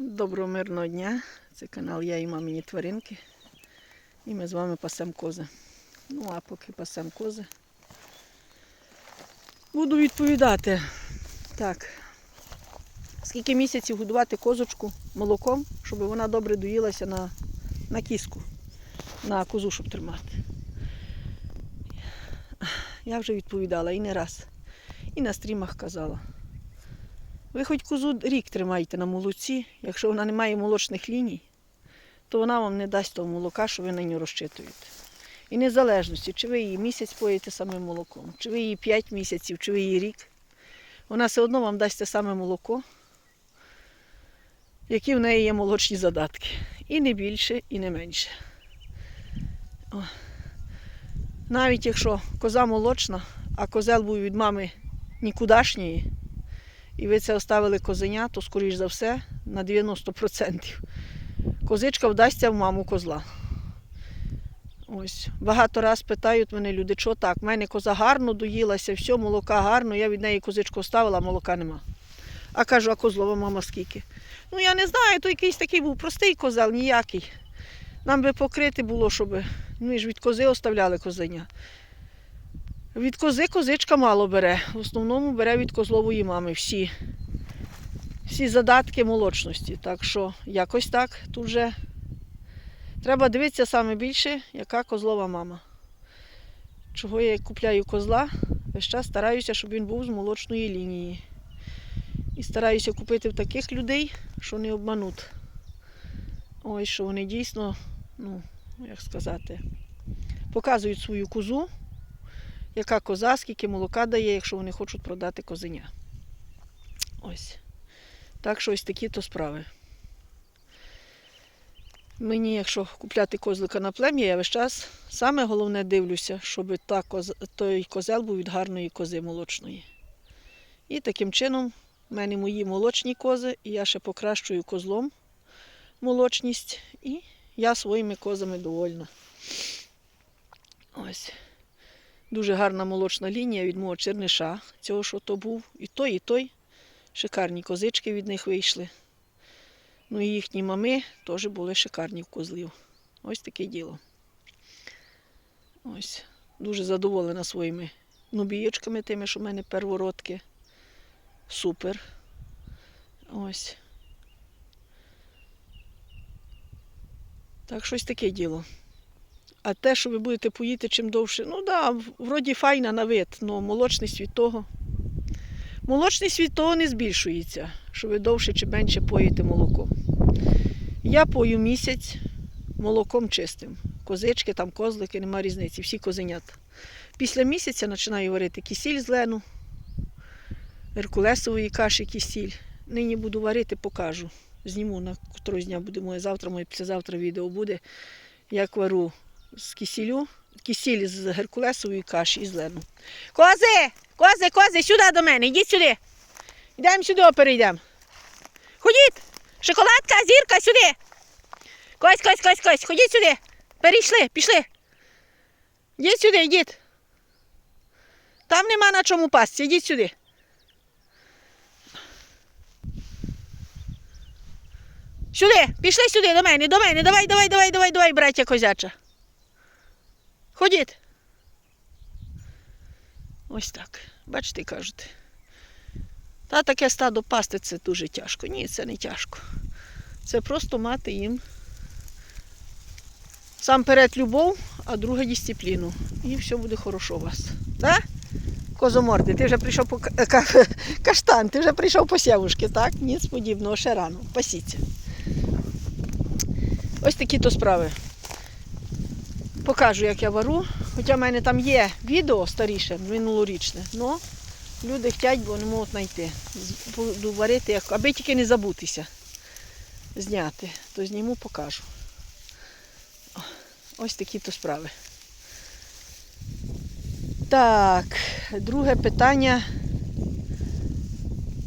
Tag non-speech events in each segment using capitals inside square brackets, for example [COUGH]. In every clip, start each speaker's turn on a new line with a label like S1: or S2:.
S1: Доброго мирного дня. Це канал Я і мамині тваринки. І ми з вами пасемо кози. Ну, а поки пасемо кози. Буду відповідати. Так. Скільки місяців годувати козочку молоком, щоб вона добре доїлася на, на кіску, на козу, щоб тримати. Я вже відповідала і не раз. І на стрімах казала. Ви хоч козу рік тримайте на молоці, якщо вона не має молочних ліній, то вона вам не дасть того молока, що ви на нього розчитуєте. І незалежності, чи ви її місяць поїте самим молоком, чи ви її 5 місяців, чи ви її рік, вона все одно вам дасть те саме молоко, які в неї є молочні задатки. І не більше, і не менше. О. Навіть якщо коза молочна, а козел був від мами нікудашньої, і ви це оставили козеня, то, скоріш за все, на 90% козичка вдасться в маму козла. Ось. Багато раз питають мене люди, що так, в мене коза гарно доїлася, все, молока гарно, я від неї козичку оставила, а молока нема. А кажу, а козлова мама скільки? Ну я не знаю, то якийсь такий був простий козел, ніякий. Нам би покрити було, щоб ми ж від кози оставляли козеня. Від кози козичка мало бере. В основному бере від козлової мами всі, всі задатки молочності. Так що якось так тут вже треба дивитися саме більше, яка козлова мама. Чого я купляю козла, весь час стараюся, щоб він був з молочної лінії. І стараюся купити в таких людей, що не обмануть. Ой, що вони дійсно, ну, як сказати, показують свою козу яка коза, скільки молока дає, якщо вони хочуть продати козеня. Ось. Так що ось такі то справи. Мені, якщо купляти козлика на плем'я, я весь час саме головне дивлюся, щоб та коз... той козел був від гарної кози молочної. І таким чином в мене мої молочні кози, і я ще покращую козлом молочність, і я своїми козами довольна. Ось. Дуже гарна молочна лінія від мого черниша, цього, що то був. І той, і той. Шикарні козички від них вийшли. Ну і їхні мами теж були шикарні в козлів. Ось таке діло. Ось. Дуже задоволена своїми нубієчками, тими, що в мене первородки. Супер. Ось. Так, щось таке діло. А те, що ви будете поїти чим довше, ну так, да, вроді файна на вид, але молочність від того. Молочність від того не збільшується, що ви довше чи менше поїте молоком. Я пою місяць молоком чистим. Козички, там козлики, нема різниці, всі козенята. Після місяця починаю варити кисіль з лену, геркулесової каші кисіль. Нині буду варити, покажу. Зніму на котрось дня буде моє завтра, моє післязавтра відео буде, як вару з кисілю, кисіль з геркулесової каші і з. Кози! Кози, кози, сюди до мене, йдіть сюди. Йдемо сюди, перейдемо. Ходіть! Шоколадка, зірка, сюди. Кось, кось, кось, кось, ходіть сюди. Перейшли, пішли. Йдіть сюди, йдіть. Там нема на чому пасти, йдіть сюди. Сюди, пішли сюди до мене, до мене. Давай, давай, давай, давай, давай, браття козяча. Ходіть. Ось так. Бачите, кажуть. Та таке стадо пасти це дуже тяжко. Ні, це не тяжко. Це просто мати їм сам перед любов, а друге дисципліну. І все буде хорошо у вас. Так? Козоморди, ти вже прийшов по ка- ка- каштан, ти вже прийшов по сявушки, так? Ніц подібного, ще рано. Пасіться. Ось такі то справи. Покажу, як я вару. Хоча в мене там є відео старіше, минулорічне, але люди хочуть, бо не можуть знайти. Буду варити, аби тільки не забутися зняти, то зніму, покажу. Ось такі то справи. Так, друге питання.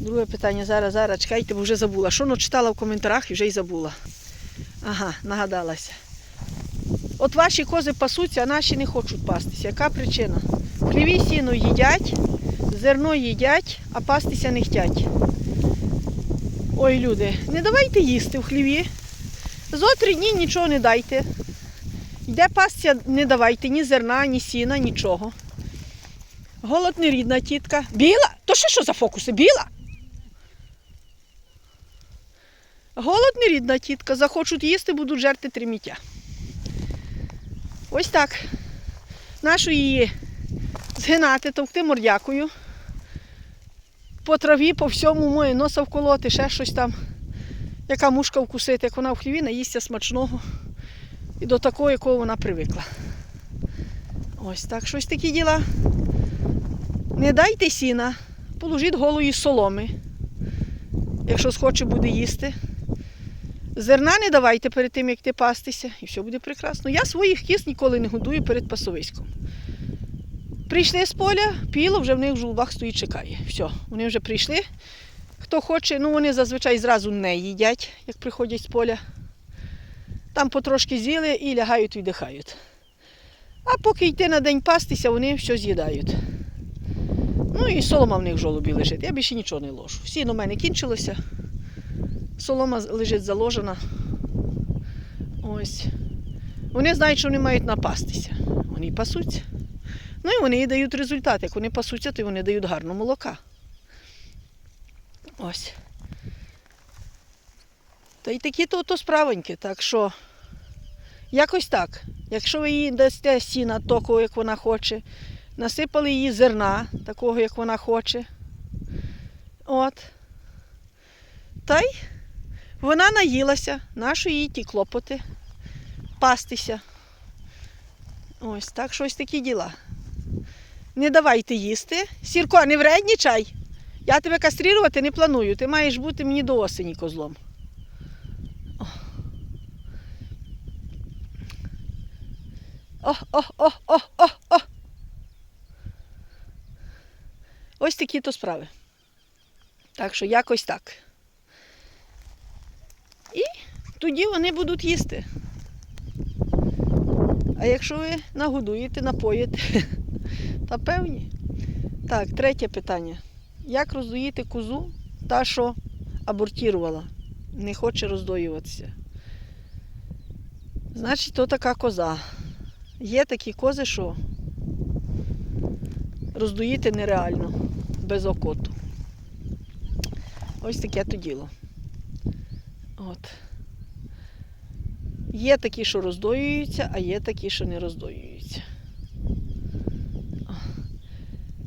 S1: Друге питання. Зараз, зараз, чекайте, бо вже забула. Що ну, читала в коментарях і вже й забула. Ага, нагадалася. От ваші кози пасуться, а наші не хочуть пастися. Яка причина? Хліві сіно їдять, зерно їдять, а пастися не хочуть. Ой, люди, не давайте їсти в хліві. Зо три дні нічого не дайте. Йде пастя, не давайте ні зерна, ні сіна, нічого. Голод не рідна тітка. Біла? То ще що за фокуси? Біла? Голод не рідна тітка. Захочуть їсти, будуть жерти треміття. Ось так. Нашу її згинати, товкти мордякою. По траві, по всьому моє носа вколоти, ще щось там. Яка мушка вкусити, як вона в хліві, наїсться смачного і до такого, якого вона привикла. Ось так, щось такі діла. Не дайте сіна, положіть голої соломи, якщо схоче буде їсти. Зерна не давайте перед тим, як ти пастися, і все буде прекрасно. Я своїх кіз ніколи не годую перед пасовиськом. Прийшли з поля, піло вже в них в жолобах стоїть, чекає. Все, вони вже прийшли. Хто хоче, ну вони зазвичай зразу не їдять, як приходять з поля. Там потрошки з'їли і лягають, віддихають. А поки йти на день пастися, вони все з'їдають. Ну і солома в них в жолобі лежить. Я більше нічого не ложу. Сіно в мене кінчилося. Солома лежить заложена. Ось. Вони знають, що вони мають напастися. Вони пасуться. Ну і вони і дають результат. Як вони пасуться, то вони дають гарно молока. Ось. Та й такі то, то справоньки. Так що якось так. Якщо ви їй дасте сіна такого, як вона хоче, насипали їй зерна, такого, як вона хоче. От. Та й вона наїлася, нащо їй ті клопоти, пастися. Ось так, щось такі діла. Не давайте їсти. Сірко, не вреднічай. Я тебе кастрирувати не планую. Ти маєш бути мені до осені козлом. О, о, о, о, о, о. Ось такі то справи. Так що якось так. Тоді вони будуть їсти. А якщо ви нагодуєте, напоїте, [LAUGHS] та певні. Так, третє питання. Як роздоїти козу, та, що абортірувала, не хоче роздоюватися? Значить, то така коза. Є такі кози, що роздоїти нереально, без окоту. Ось таке то діло. От. Є такі, що роздоюються, а є такі, що не роздоюються.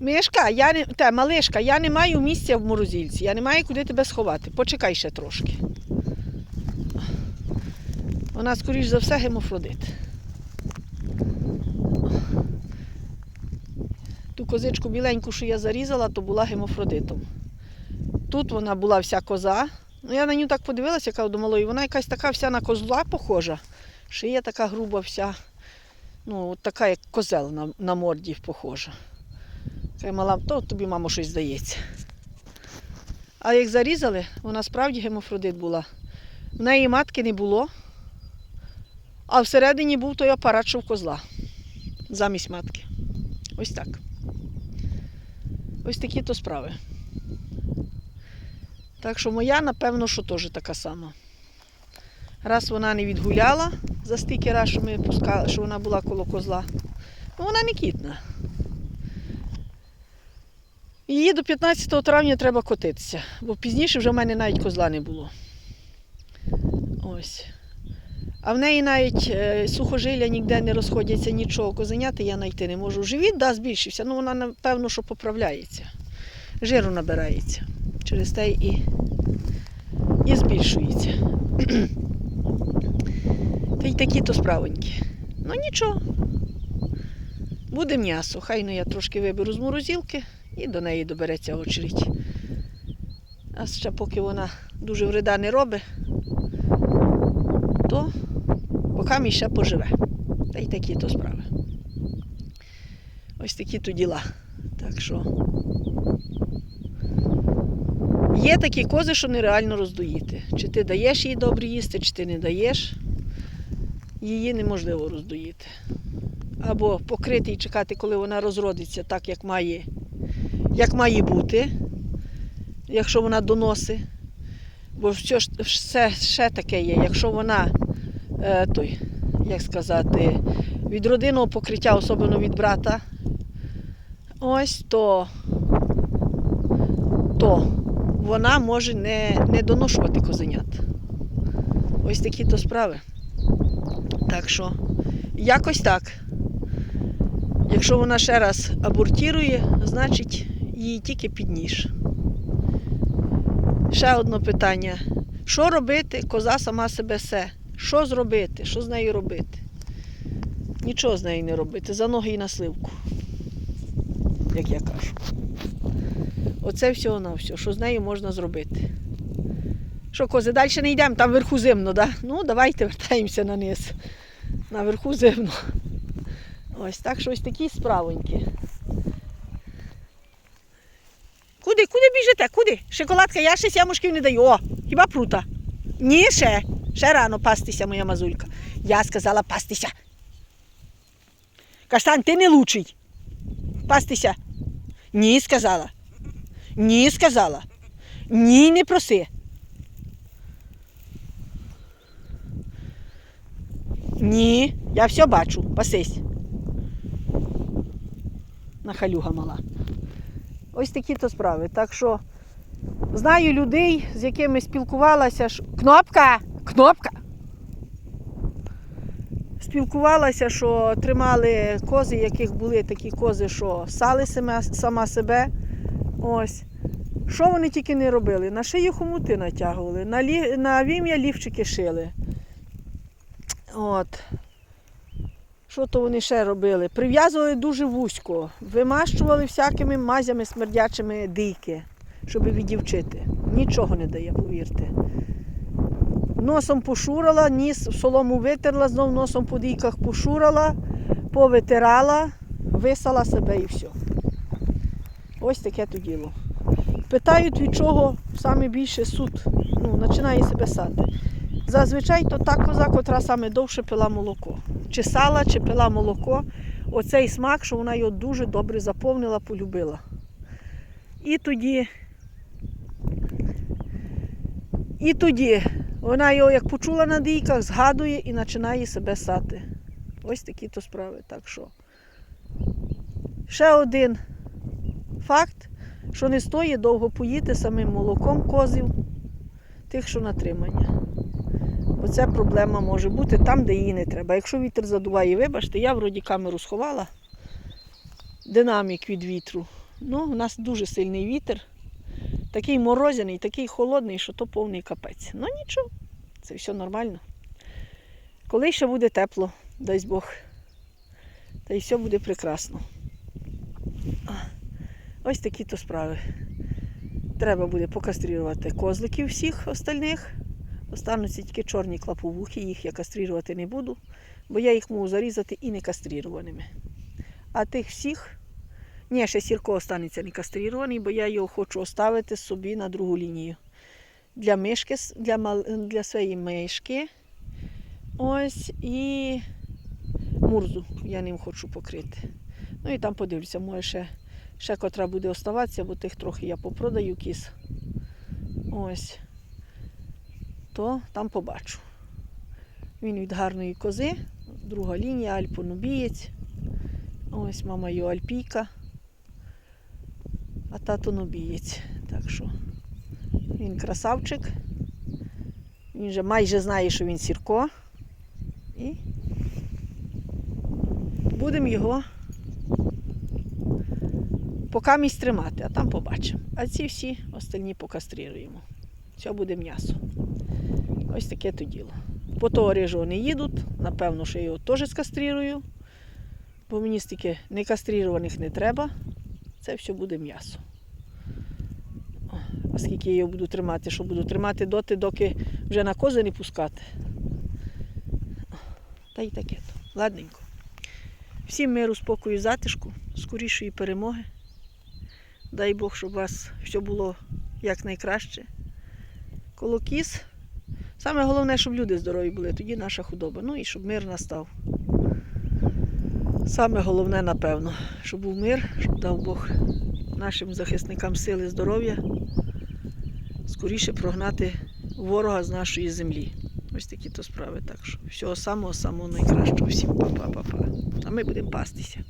S1: Мишка, я не, те, малишка, я не маю місця в морозильці, я не маю куди тебе сховати. Почекай ще трошки. Вона, скоріш за все, гемофродит. Ту козичку біленьку, що я зарізала, то була гемофродитом. Тут вона була вся коза. Ну, я на нього так подивилася, яка до малої. Вона якась така вся на козла похожа. Шия така груба вся. Ну, от така, як козел на, на морді похожа. Я мала, то тобі, мамо, щось здається. А як зарізали, вона справді гемофродит була. В неї матки не було, а всередині був той апарат, що в козла. Замість матки. Ось так. Ось такі то справи. Так що моя, напевно, що теж така сама. Раз вона не відгуляла за стільки раз, що ми пускали, що вона була коло козла, ну вона не кітна. Її до 15 травня треба котитися, бо пізніше вже в мене навіть козла не було. Ось. А в неї навіть е, сухожилля ніде не розходяться, нічого. Козеняти я знайти не можу. Живіт да, збільшився, ну вона напевно, що поправляється. Жиру набирається. Через те і, і збільшується. [CLEARS THROAT] Та й такі то справонькі. Ну нічого. Буде м'ясо. Хай ну я трошки виберу з морозилки і до неї добереться очередь. А ще поки вона дуже вреда не робить, то поки мій ще поживе. Та й такі то справи. Ось такі то діла. Так що є такі кози, що нереально роздоїти. Чи ти даєш їй добре їсти, чи ти не даєш, її неможливо роздоїти. Або покрити і чекати, коли вона розродиться так, як має, як має бути, якщо вона доносить. Бо ж все ще таке є, якщо вона е, той, як сказати, від родинного покриття, особливо від брата, ось то, то вона може не, не доношувати козенят. Ось такі то справи. Так що, якось так. Якщо вона ще раз абортірує, значить її тільки під ніж. Ще одне питання. Що робити? Коза сама себе се. Що зробити? Що з нею робити? Нічого з нею не робити. За ноги і на сливку. Як я кажу. Оце всього на все, що з нею можна зробити. Що, кози, далі не йдемо, там вверху зимно, да? Ну, давайте вертаємося на низ. Наверху зимно. Ось так що ось такі справоньки. Куди, куди біжите? Куди? Шоколадка, я ще сямушків не даю. О, хіба прута? Ні, ще. Ще рано пастися, моя мазулька. Я сказала пастися. Каштан, ти не лучий. Пастися. Ні, сказала. Ні, сказала. Ні, не проси. Ні, я все бачу. Пасись. Нахалюга мала. Ось такі то справи. Так що знаю людей, з якими спілкувалася. що- Кнопка! Кнопка! Спілкувалася, що тримали кози, яких були такі кози, що сали сама, себе. Ось. Що вони тільки не робили? На шиї хомути натягували, на, лі... на вім'я лівчики шили. От. Що то вони ще робили? Прив'язували дуже вузько, вимащували всякими мазями смердячими дийки, щоб відівчити. Нічого не дає, повірте. Носом пошурала, ніс в солому витерла, знов носом по дійках пошурала, повитирала, висала себе і все. Ось таке то діло. Питають, від чого саме більше суд ну, починає себе сати. Зазвичай то та коза, котра саме довше пила молоко. Чи сала, чи пила молоко. Оцей смак, що вона його дуже добре заповнила, полюбила. І тоді, і тоді вона його як почула на дійках, згадує і починає себе сати. Ось такі то справи. Так що. Ще один факт, що не стоїть довго поїти самим молоком козів, тих, що натримання. Бо це проблема може бути там, де її не треба. Якщо вітер задуває, вибачте, я вроді камеру сховала, динамік від вітру. Ну, у нас дуже сильний вітер, такий морозяний, такий холодний, що то повний капець. Ну нічого, це все нормально. Коли ще буде тепло, дасть Бог, та й все буде прекрасно. Ось такі то справи. Треба буде покаструвати козликів всіх остальних. Остануться тільки чорні клаповухи, їх я кастрирувати не буду, бо я їх можу зарізати і не кастрированими. А тих всіх, ні, ще сірко останеться не кастрирований, бо я його хочу оставити собі на другу лінію. Для мишки, для, мал- для своєї мишки. Ось і мурзу я ним хочу покрити. Ну і там подивлюся, може ще, ще котра буде оставатися, бо тих трохи я попродаю кіс. Ось то там побачу. Він від гарної кози, друга лінія, альпонубієць. Ось мама його альпійка, а тато нубієць. Так що він красавчик. Він вже майже знає, що він сірко. І будемо його поки місць тримати, а там побачимо. А ці всі остальні покастрируємо. Все буде м'ясо. Ось таке то діло. По того рижого не їдуть, напевно, що я його теж скастрирую, бо мені стільки не кастрированих не треба. Це все буде м'ясо. О, А скільки я його буду тримати, що буду тримати доти, доки вже на кози не пускати. Та й таке то. Ладненько. Всім миру, спокою, затишку, скорішої перемоги. Дай Бог, щоб у вас все було якнайкраще. Коло кіз. Саме головне, щоб люди здорові були, тоді наша худоба. Ну і щоб мир настав. Саме головне, напевно, щоб був мир, щоб дав Бог нашим захисникам сили здоров'я, скоріше прогнати ворога з нашої землі. Ось такі то справи. Так що всього самого самого найкращого. Всім па-па-па-па. А ми будемо пастися.